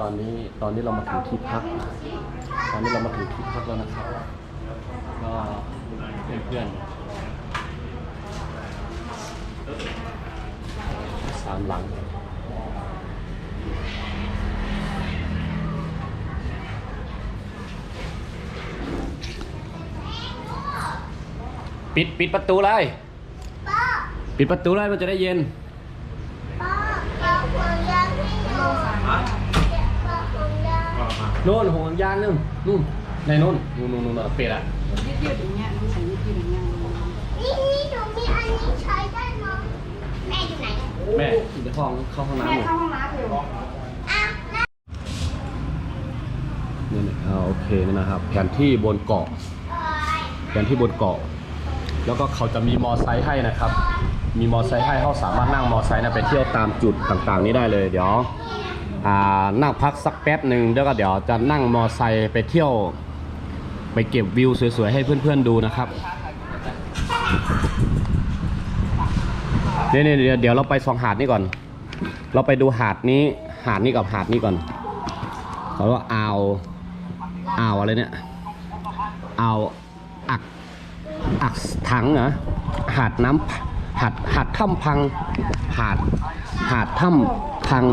ตอนนี้ตอนนี้เรามาถึงที่พัก ตอนนี้เรามาถึงที่พักแล้วนะครับ ก็เพื่อนๆสามหลังปิดปิดประตูเลยป้าปิดประตูเลยมันจะได้เย็น ป้าป้าห่วงยางให้หนูป้าห่วงยาง โน่นห่วงยางนู่นนู่นในนู่นนู่นนู่นนู่นเป็ดอะยืดๆอย่างเงี้ยมันใส่ยืดๆอย่างเงี้ยนี่นี่หนูมีอันนี้ใช้ได้ไหมแม่อยู่ไหนแม่อยู่ในห้องเข้าห้องน้ำแม่เข้าห้องน้ำอยู่อะแล้วนี่นะอ่าโอเคนี่นะครับ แผนที่บนเกาะ แผนที่บนเกาะ แล้วก็เขาจะมีมอไซค์ให้นะครับ มีมอไซค์ให้เขาสามารถนั่งมอไซค์นะไปเที่ยวตามจุดต่างๆ นี้ได้เลยเดี๋ยว นั่งพักสักแป๊บหนึ่งแล้วก็เดี๋ยวจะนั่งมอไซค์ไปเที่ยว ไปเก็บวิวสวยๆให้เพื่อนๆดูนะครับเนี่ยๆเดี๋ยวเดี๋ยวเราไปสองหาดนี้ก่อน เราไปดูหาดนี้หาดนี้กับหาดนี้ก่อนเขาว่าอ่าวอ่าวอะไรเนี่ยอ่าวอักอักถังเหรอหาดน้ำหาดหาดถ้ำพัง หาดหาดถ้ำพัง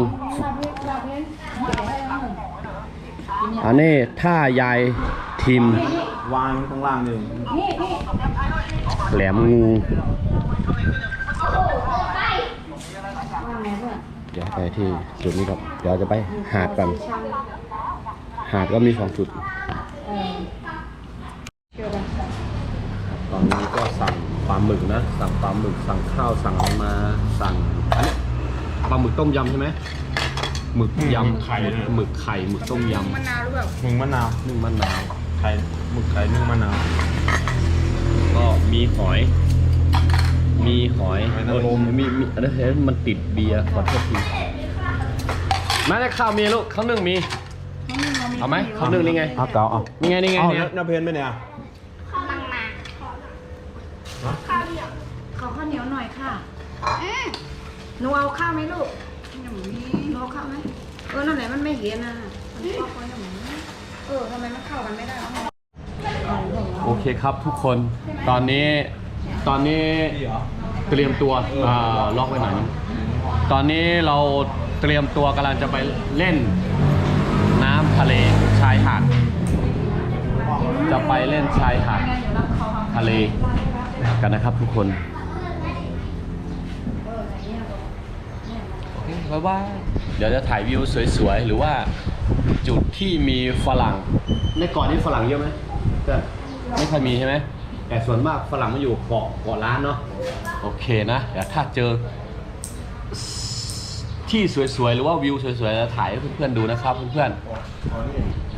อันนี้ท่ายายทีมวางข้างล่างเลยแหลมงูว่าไงเพื่อนเดี๋ยวไปที่จุดนี้ครับ เดี๋ยวจะไปหาดกัน หาดก็มีสองจุดเออเกี่ยวกันตอนนี้ก็สั่งปลาหมึกนะ สั่งปลาหมึก สั่งข้าว สั่งอะไรมา สั่งอันนี้ปลาหมึกต้มยำใช่ไหม หมึกยำไข่หมึกไข่หมึกต้มยมะนาวหรือเปล่าหนึ่งมะนาวำนึ่งมะนาวไข่หมึกไข่นึ่งมะนาว ก็มีหอย มีหอยหอยนางรม เอ้ยมีมีอันนี้เห็นมันติดเบียร์ขอโทษทีมาได้ข้าวมีลูกข้าวนึ่งมีเอาไหมข้าวนึ่งนี่ไงเอาเก่าเอานี่ไงนี่ไงเอาเนี่ยน้าเพนไปเนี่ยกำลังมาข้าวเหนียวขอข้าวเหนียวหน่อยค่ะอืมหนูเอาข้าวไหมลูกหนูห ออนั่นแหละมันไม่เห็นนะมันก็คอยหนูเออทำไมมันเข้ากันไม่ได้วะโอเคครับทุกคนตอนนี้ตอนนี้เตรียมตัวอ่าล็อกไว้หน่อยนึงตอนนี้เราเตรียมตัวกำลังจะไปเล่น น้ำทะเลชายหาดจะไปเล่นชายหาดทะเลกันนะครับทุกคนโอเคบ๊ายบาย เดี๋ยวจะถ่ายวิวสวยๆ หรือว่าจุดที่มีฝรั่งในเกาะนี้ฝรั่งเยอะไหมเพื่อนไม่ค่อยมีใช่ไหมแต่ส่วนมากฝรั่งมาอยู่เกาะเกาะล้านเนาะโอเคนะเดี๋ยวถ้าเจอที่สวยๆ หรือว่าวิวสวยๆจะถ่ายให้เพื่อนๆดูนะครับเพื่อนๆ